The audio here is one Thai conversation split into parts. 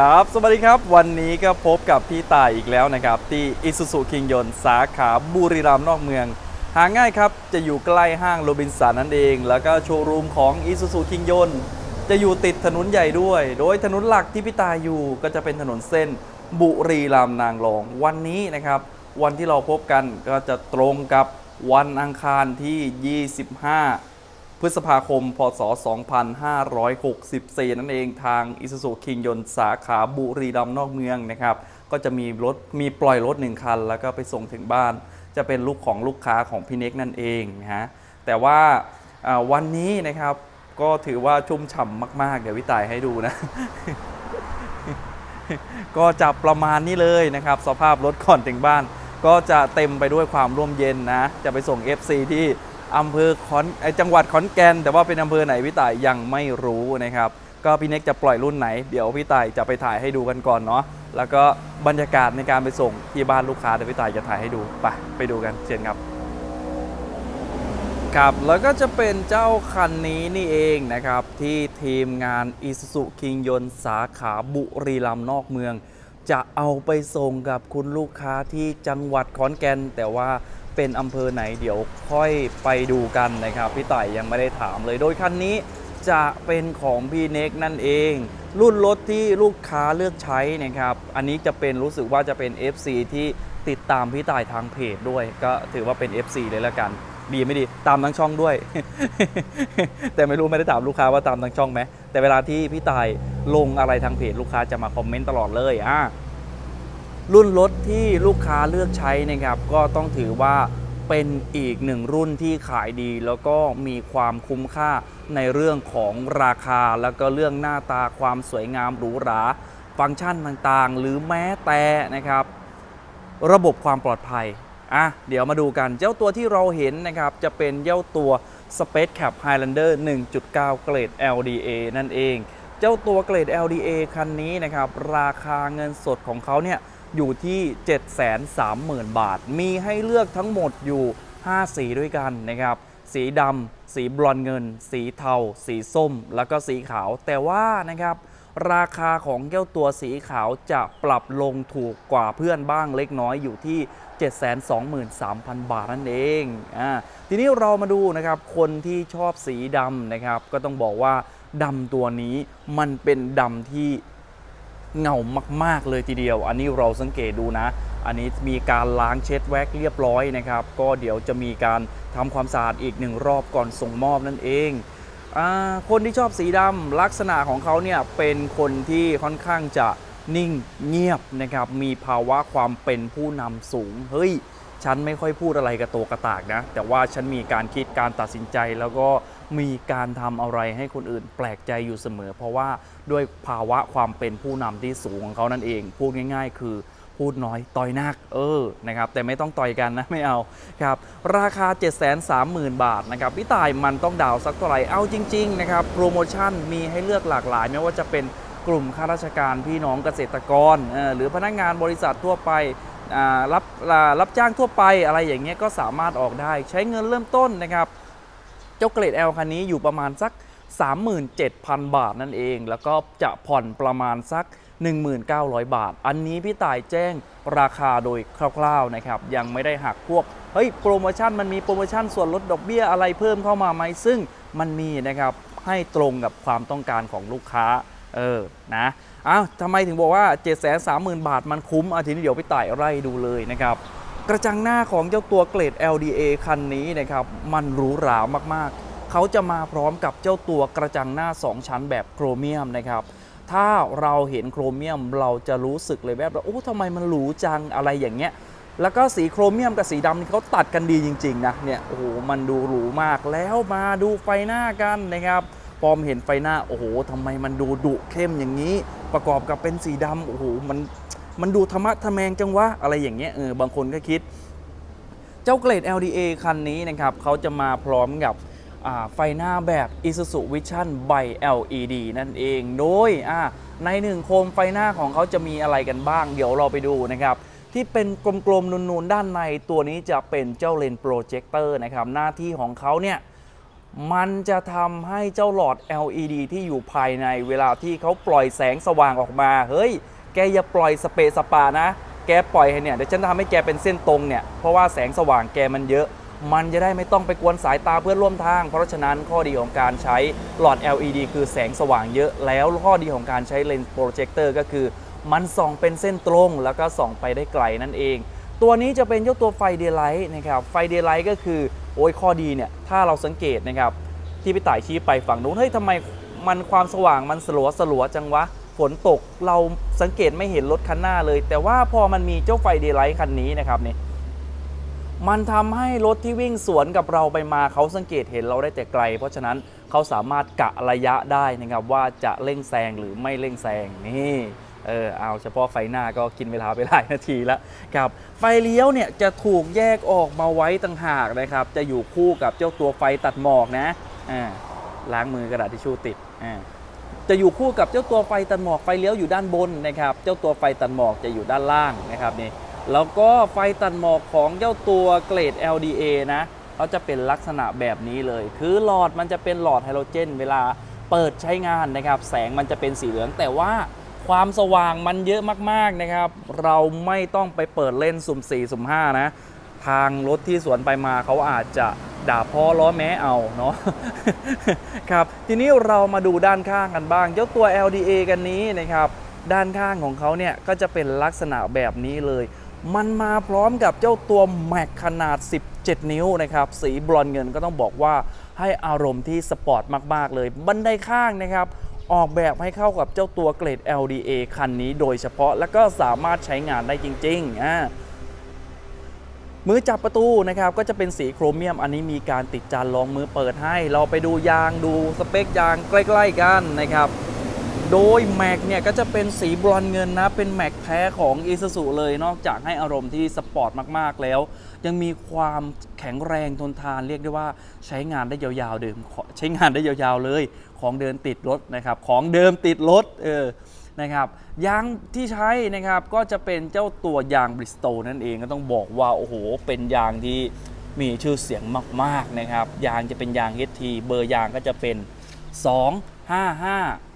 ครับ สวัสดีครับ วันนี้ก็พบกับพี่ต่ายอีกแล้วนะครับ ที่อิสุสุคิงยนสาขาบุรีรัมย์นอกเมือง หาง่ายครับ จะอยู่ใกล้ห้างโรบินสันนั่นเอง แล้วก็โชว์รูมของอิสุสุคิงยนจะอยู่ติดถนนใหญ่ด้วย โดยถนนหลักที่พี่ตายอยู่ ก็จะเป็นถนนเส้นบุรีรัมย์นางรอง วันนี้นะครับ วันที่เราพบกันก็จะตรงกับวันอังคารที่ 25 พฤษภาคม พศ 2564 นั่นเองทาง i s u z u คิงยนสาขาบุรีรัมย์นอกเมืองนะครับ ก็จะมีรถมีปล่อยรถหนึ่งคัน แล้วก็ไปส่งถึงบ้าน จะเป็นลูกของลูกค้าของพี่เน็กนั่นเองนะฮะ แต่ว่าวันนี้นะครับก็ถือว่าชุ่มฉ่ำมาก ๆ เดี๋ยวพี่ต่ายให้ดูนะ ก็จะประมาณนี้เลยนะครับ สภาพรถก่อนถึงบ้าน ก็จะเต็มไปด้วยความร่มเย็นนะ จะไปส่ง FC ที่ อำเภอขอนจังหวัดขอนแก่นแต่ว่าเป็นอำเภอไหนพี่ต่ายยังไม่รู้นะครับ ก็พี่เน็กจะปล่อยรุ่นไหน เดี๋ยวพี่ต่ายจะไปถ่ายให้ดูกันก่อนเนาะแล้วก็บรรยากาศในการไปส่งที่บ้านลูกค้าเดี๋ยวพี่ต่ายจะถ่ายให้ดูไปไปดูกันเชิญครับ ครับแล้วก็จะเป็นเจ้าคันนี้นี่เองนะครับ ที่ทีมงาน i s u z u คิงยนสาขาบุรีรัมย์นอกเมือง จะเอาไปส่งกับคุณลูกค้าที่จังหวัดขอนแก่นแต่ว่า เป็นอำเภอไหนเดี๋ยวค่อยไปดูกันนะครับ พี่ต่ายยังไม่ได้ถามเลย โดยคันนี้จะเป็นของพี่เน็กนั่นเอง รุ่นรถที่ลูกค้าเลือกใช้นะครับ อันนี้จะเป็นรู้สึกว่าจะเป็น FC ที่ติดตามพี่ต่ายทางเพจด้วย ก็ถือว่าเป็น FC เลยละกัน ดีไม่ดีตามทั้งช่องด้วย แต่ไม่รู้ไม่ได้ถามลูกค้าว่าตามทั้งช่องไหมแต่เวลาที่พี่ตายลงอะไรทางเพจลูกค้าจะมาคอมเมนต์ตลอดเลยอะ รุ่นรถที่ลูกค้าเลือกใช้นะครับ ก็ต้องถือว่าเป็นอีกหนึ่งรุ่นที่ขายดี แล้วก็มีความคุ้มค่าในเรื่องของราคา แล้วก็เรื่องหน้าตาความสวยงามหรูหรา ฟังก์ชันต่างๆ หรือแม้แต่นะครับ ระบบความปลอดภัยอะเดี๋ยวมาดูกันเจ้าตัวที่เราเห็นนะครับ จะเป็นเจ้าตัว Space Cap Highlander 1.9 เกรด LDA นั่นเอง เจ้าตัวเกรด LDA คันนี้นะครับ ราคาเงินสดของเขาเนี่ย อยู่ที่ 730,000 บาท มีให้เลือกทั้งหมดอยู่ 5 สีด้วยกันนะครับ สีดำ สีบรอนเงิน สีเทา สีส้ม แล้วก็สีขาว แต่ว่านะครับ ราคาของแก้วตัวสีขาวจะปรับลงถูกกว่าเพื่อนบ้างเล็กน้อยอยู่ที่ 723,000 บาทนั่นเอง อ่า ทีนี้เรามาดูนะครับ คนที่ชอบสีดำนะครับ ก็ต้องบอกว่าดำตัวนี้มันเป็นดำที่ เงามาก ๆ เลยทีเดียว อันนี้เราสังเกตดูนะ อันนี้มีการล้างเช็ดแว็กเรียบร้อยนะครับ ก็เดี๋ยวจะมีการทำความสะอาดอีกหนึ่งรอบก่อนส่งมอบนั่นเองอคนที่ชอบสีดำลักษณะของเขาเนี่ยเป็นคนที่ค่อนข้างจะนิ่งเงียบนะครับ มีภาวะความเป็นผู้นำสูง เฮ้ย ฉันไม่ค่อยพูดอะไรกระโตกกระตากนะ แต่ว่าฉันมีการคิดการตัดสินใจ แล้วก็มีการทำอะไรให้คนอื่นแปลกใจอยู่เสมอ เพราะว่าด้วยภาวะความเป็นผู้นำที่สูงของเขานั่นเอง พูดง่าย ๆ คือพูดน้อยต่อยนักเออนะครับแต่ไม่ต้องต่อยกันนะไม่เอาครับราคา 730,000 บาทนะครับพี่ตายมันต้องดาวสักเท่าไหร่เอาจริงๆนะครับโปรโมชั่นมีให้เลือกหลากหลาย ไม่ว่าจะเป็นกลุ่มข้าราชการพี่น้องเกษตรกรออหรือพนักงานบริษัททั่วไป รับรับจ้างทั่วไปอะไรอย่างเงี้ยก็สามารถออกได้ใช้เงินเริ่มต้นนะครับ เจ้าเกรด L คันนี้อยู่ประมาณสัก 37,000 บาทนั่นเอง แล้วก็จะผ่อนประมาณสัก 1,900 บาท อันนี้พี่ต่ายแจ้งราคาโดยคร่าวๆนะครับ ยังไม่ได้หักพวกเฮ้ยโปรโมชั่นมันมีโปรโมชั่นส่วนลดดอกเบี้ยอะไรเพิ่มเข้ามาไหมซึ่งมันมีนะครับให้ตรงกับความต้องการของลูกค้า เออนะอ้าวทำไมถึงบอกว่า 730,000 บาทมันคุ้มอาทีนี้เดี๋ยวพี่ต่ไล่ดูเลยนะครับ กระจังหน้าของเจ้าตัวเกรด LDA คันนี้นะครับมันหรูหรามากๆ เขาจะมาพร้อมกับเจ้าตัวกระจังหน้า 2 ชั้นแบบโครเมียมนะครับถ้าเราเห็นโครเมียมเราจะรู้สึกเลยแบบว่าโอ้ทำไมมันหรูจังอะไรอย่างเงี้ยแล้วก็สีโครเมียมกับสีดำนี่เขาตัดกันดีจริง ๆ นะเนี่ยโอ้โหมันดูหรูมากแล้วมาดูไฟหน้ากันนะครับ พอมเห็นไฟหน้า โอ้โหทำไมมันดูดุเข้มอย่างนี้ ประกอบกับเป็นสีดำโอ้โหมันมันดูธรรมะทะแมงจังวะอะไรอย่างเงี้ยเออบางคนก็คิด เจ้าเกรด LDA คันนี้นะครับเขาจะมาพร้อมกับไฟหน้าแบบ Isuzu Vision by LED นั่นเอง โดยอ่าในหนึ่งโคมไฟหน้าของเขาจะมีอะไรกันบ้าง เดี๋ยวเราไปดูนะครับ ที่เป็นกลมๆนูนๆ ด้านในตัวนี้จะเป็นเจ้าเลนโปรเจคเตอร์นะครับ หน้าที่ของเขาเนี่ย มันจะทำให้เจ้าหลอด LED ที่อยู่ภายในเวลาที่เขาปล่อยแสงสว่างออกมา เฮ้ย แกอย่าปล่อยสเปซสปานะ แกปล่อยให้เนี่ย เดี๋ยวฉันจะทำให้แกเป็นเส้นตรงเนี่ย เพราะว่าแสงสว่างแกมันเยอะ มันจะได้ไม่ต้องไปกวนสายตาเพื่อนร่วมทาง เพราะฉะนั้นข้อดีของการใช้หลอด LED คือแสงสว่างเยอะ แล้วข้อดีของการใช้เลนส์โปรเจคเตอร์ก็คือ มันส่องเป็นเส้นตรง แล้วก็ส่องไปได้ไกลนั่นเอง ตัวนี้จะเป็นเจ้าตัวไฟเดย์ไลท์นะครับไฟเดย์ไลท์ก็คือโอ้ยข้อดีเนี่ยถ้าเราสังเกตนะครับที่พี่ต่ายชี้ไปฝั่งนู้นเฮ้ยทำไมมันความสว่างมันสลัวสลัวจังวะฝนตกเราสังเกตไม่เห็นรถคันหน้าเลย แต่ว่าพอมันมีเจ้าไฟเดย์ไลท์คันนี้นะครับนี่มันทำให้รถที่วิ่งสวนกับเราไปมาเขาสังเกตเห็นเราได้แต่ไกล เพราะฉะนั้นเขาสามารถกะระยะได้นะครับว่าจะเร่งแซงหรือไม่เร่งแซงนี่ เออเอาเฉพาะไฟหน้าก็กินเวลาไปหลายนาทีแล้วครับไฟเลี้ยวเนี่ยจะถูกแยกออกมาไว้ต่างหากนะครับ จะอยู่คู่กับเจ้าตัวไฟตัดหมอกนะอ่าล้างมือกระดาษทิชชู่ติดอ่าจะอยู่คู่กับเจ้าตัวไฟตัดหมอกไฟเลี้ยวอยู่ด้านบนนะครับ เจ้าตัวไฟตัดหมอกจะอยู่ด้านล่างนะครับนี่แล้วก็ไฟตัดหมอกของเจ้าตัวเกรด LDA นะเขาจะเป็นลักษณะแบบนี้เลย คือหลอดมันจะเป็นหลอดไฮโดรเจน เวลาเปิดใช้งานนะครับ แสงมันจะเป็นสีเหลืองแต่ว่า ความสว่างมันเยอะมากๆนะครับ เราไม่ต้องไปเปิดเล่นสุ่ม 4 สุ่ม 5 นะ ทางรถที่สวนไปมาเขาอาจจะด่าพ่อล้อแม้เอาเนาะครับทีนี้เรามาดูด้านข้างกันบ้างเจ้าตัว LDA กันนี้นะครับ ด้านข้างของเขาเนี่ยก็จะเป็นลักษณะแบบนี้เลย มันมาพร้อมกับเจ้าตัวแม็กขนาด 17 นิ้วนะครับ สีบรอนเงินก็ต้องบอกว่าให้อารมณ์ที่สปอร์ตมาก ๆ เลย บันไดข้างนะครับ ออกแบบให้เข้ากับเจ้าตัวเกรด LDA คันนี้โดยเฉพาะแล้วก็สามารถใช้งานได้จริงๆอ่ามือจับประตูนะครับก็จะเป็นสีโครเมียม อันนี้มีการติดจานรองมือเปิดให้ เราไปดูยางดูสเปคยางใกล้ ๆ กันนะครับ โดยแม็กเนี่ยก็จะเป็นสีบรอนเงินนะ เป็นแม็กแท้ของ i s u z u เลย นอกจากให้อารมณ์ที่สปอร์ตมากๆแล้ว ยังมีความแข็งแรงทนทานเรียกได้ว่าใช้งานได้ยาวๆเดิมใช้งานได้ยาวๆเลย ของเดินติดรถนะครับ ของเดิมติดรถเออนะครับยางที่ใช้นะครับก็จะเป็นเจ้าตัวยางบริสโตนั่นเองก็ต้องบอกว่าโอ้โหเป็นยางที่มีชื่อเสียงมากๆนะครับ ยางจะเป็นยาง HT เบอร์ยางก็จะเป็น 255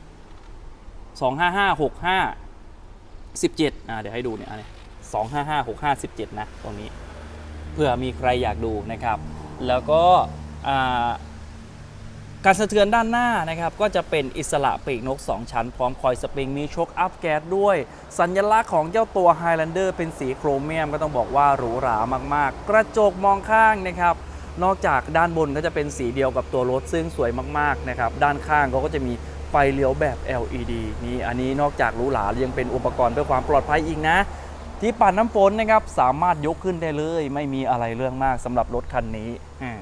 255 65 17อ่าเดี๋ยวให้ดูเนี่ยอันนี้255 65 17นะ ตรงนี้เพื่อมีใครอยากดูนะครับ แล้วก็การสะเทือนด้านหน้านะครับ ก็จะเป็นอิสระปีกนก 2 ชั้น พร้อมคอยสปริงมีโชคอัพแก๊สด้วย สัญลักษณ์ของเจ้าตัว Highlander เป็นสีโครเมียมก็ต้องบอกว่าหรูหรามากๆ กระจกมองข้างนะครับ นอกจากด้านบนก็จะเป็นสีเดียวกับตัวรถซึ่งสวยมากๆนะครับ ด้านข้างเขาก็จะมี ฟเลี้ยวแบบ LED นี่อันนี้นอกจากหรูหรายังเป็นอุปกรณ์เพื่อความปลอดภัยอีกนะ ที่ปัดน้ำฝนนะครับสามารถยกขึ้นได้เลย ไม่มีอะไรเรื่องมากสำหรับรถคันนี้อืม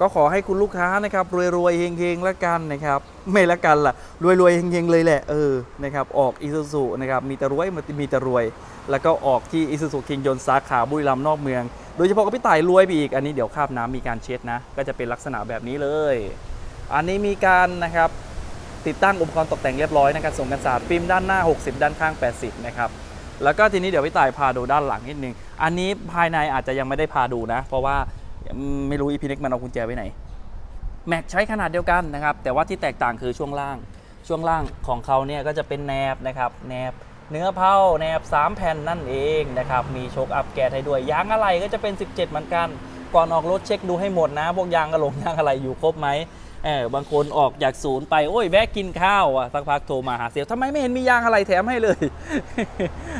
ก็ขอให้คุณลูกค้านะครับรวยๆเฮงๆแล้วกันนะครับ ไม่ละกันล่ะรวยๆเฮงๆเลยแหละเออนะครับออกอีซูซูนะครับมีแต่รวยมีแต่รวย แล้วก็ออกที่อีซูซูคิงยนสาขาบุรีรัมย์นอกเมือง โดยเฉพาะกับพี่ต่ายรวยไปอีกอันนี้เดี๋ยวคราบน้ำมีการเช็ดนะ ก็จะเป็นลักษณะแบบนี้เลย อันนี้มีการนะครับ ติดตั้งอุปกรณ์ตกแต่งเรียบร้อยนะครับส่งกันศาสตร์ฟิล์มด้านหน้า 60 ด้านข้าง 80 นะครับ แล้วก็ทีนี้เดี๋ยวพี่ต่ายพาดูด้านหลังนิดนึง อันนี้ภายในอาจจะยังไม่ได้พาดูนะ เพราะว่าไม่รู้อีพีน็กมันเอากุญแจไว้ไหน แม็กใช้ขนาดเดียวกันนะครับ แต่ว่าที่แตกต่างคือช่วงล่าง ช่วงล่างของเขาเนี่ยก็จะเป็นแนบนะครับแนบเนื้อเผาแนบ 3 แผ่นนั่นเองนะครับ มีโชคอัพแกสให้ด้วย ยางอะไรก็จะเป็น 17 เหมือนกัน ก่อนออกรถเช็คดูให้หมดนะ พวกยางกระหลงยางอะไรอยู่ครบไหม เออบางคนออกจากศูนย์ไปโอ้ยแวะกินข้าวอะสักพักโทรมาหาเซลลทำไมไม่เห็นมียางอะไรแถมให้เลย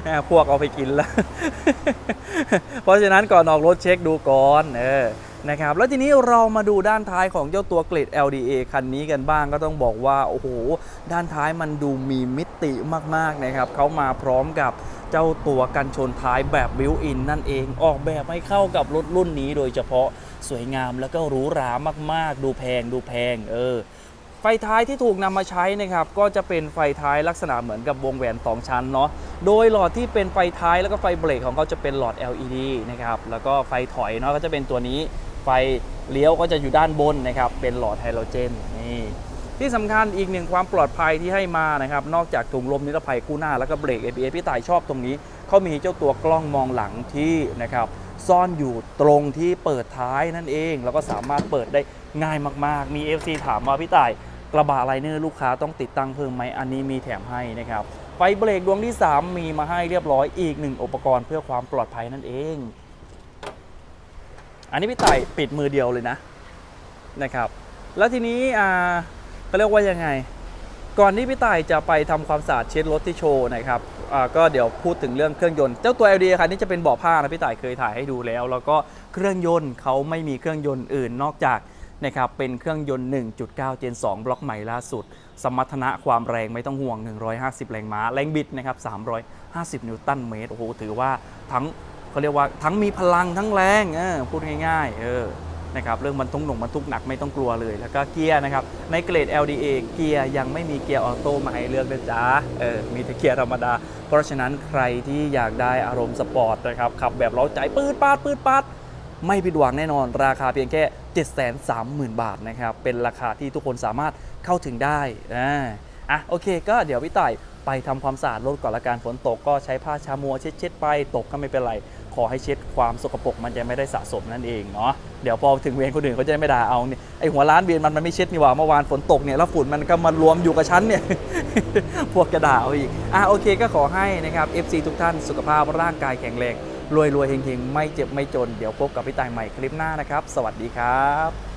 เออพวกเอาไปกินแล้วเพราะฉะนั้นก่อนออกรถเช็คดูก่อนเออ นะครับแล้วทีนี้เรามาดูด้านท้ายของเจ้าตัวเกรด LDA คันนี้กันบ้างก็ต้องบอกว่าโอ้โหด้านท้ายมันดูมีมิติมากๆนะครับเขามาพร้อมกับเจ้าตัวกันชนท้ายแบบบิวอินนั่นเองออกแบบให้เข้ากับรถรุ่นนี้โดยเฉพาะสวยงามแล้วก็หรูหรามากๆ ดูแพงดูแพงเออไฟท้ายที่ถูกนำมาใช้นะครับก็จะเป็นไฟท้ายลักษณะเหมือนกับวงแหวนสองชั้นเนาะโดยหลอดที่เป็นไฟท้ายแล้วก็ไฟเบรกของเขาจะเป็นหลอด LED นะครับแล้วก็ไฟถอยเนาะก็จะเป็นตัวนี้ ไฟเลี้ยวก็จะอยู่ด้านบนนะครับ เป็นหลอดไฮโดรเจนนี่ที่สำคัญอีกหนึ่งความปลอดภัยที่ให้มานะครับ นอกจากถุงลมนิรภัยคู่หน้าแล้วก็เบรก ABS พี่ต่ายชอบตรงนี้เขามีเจ้าตัวกล้องมองหลังที่นะครับซ่อนอยู่ตรงที่เปิดท้ายนั่นเอง แล้วก็สามารถเปิดได้ง่ายมากๆ มี FC ถามว่าพี่ต่ายกระบะไลเนอร์ลูกค้าต้องติดตั้งเพิ่มไหมอันนี้มีแถมให้นะครับไฟเบรกดวงที่ 3 มีมาให้เรียบร้อยอีกหนึ่งอุปกรณ์เพื่อความปลอดภัยนั่นเอง อันนี้พี่ต่ายปิดมือเดียวเลยนะนะครับ แล้วทีนี้อ่าก็เรียกว่ายังไง ก่อนที่พี่ต่ายจะไปทำความสะอาดเช็ดรถที่โชว์นะครับอ่าก็เดี๋ยวพูดถึงเรื่องเครื่องยนต์เจ้าตัว LD คันนี้จะเป็นบาะผ้านะพี่ต่ายเคยถ่ายให้ดูแล้ว แล้วก็เครื่องยนต์เขาไม่มีเครื่องยนต์อื่นนอกจากนะครับเป็นเครื่องยนต์ 1.9 Gen 2 บล็อกใหม่ล่าสุด สมรรถนะความแรงไม่ต้องห่วง 150 แรงม้า แรงบิดนะครับ 350 นิวตันเมตร โอ้โห ถือว่าทั้ง เขาเรียกว่าทั้งมีพลังทั้งแรงเออพูดง่ายๆเออนะครับเรื่องบรรทุกหนงบรรทุกหนักไม่ต้องกลัวเลย แล้วก็เกียร์นะครับในเกรด LDA เกียร์ยังไม่มีเกียร์ออโต้มาให้เลือกเลยจ้าเออมีแต่เกียร์ธรรมดา เพราะฉะนั้นใครที่อยากได้อารมณ์สปอร์ตนะครับขับแบบเร้าใจปืดปาดปืดปาดไม่ผิดหวังแน่นอน ราคาเพียงแค่ 730,000 บาทนะครับเป็นราคาที่ทุกคนสามารถเข้าถึงได้อ่าอะโอเค ก็เดี๋ยวพี่ต่าย ไปทำความสะอาดรถก่อนละกันฝนตกก็ใช้ผ้าชามัวเช็ดๆไปตกก็ไม่เป็นไร ขอให้เช็ดความสกปรกมันจะไม่ได้สะสมนั่นเองเนาะเดี๋ยวพอถึงเวรคนอื่นเขาจะไม่ด่าเอาเนี่ยไอหัวร้านเวรมันมันไม่เช็ดนี่หว่าเมื่อวานฝนตกเนี่ยแล้วฝุ่นมันก็มารวมอยู่กับฉันเนี่ยพวกกระด่าเอาอีกอะโอเคก็ขอให้นะครับ FC ทุกท่านสุขภาพร่างกายแข็งแรงรวยรวยๆเฮงๆ ไม่เจ็บไม่จน เดี๋ยวพบกับพี่ตายใหม่คลิปหน้านะครับ สวัสดีครับ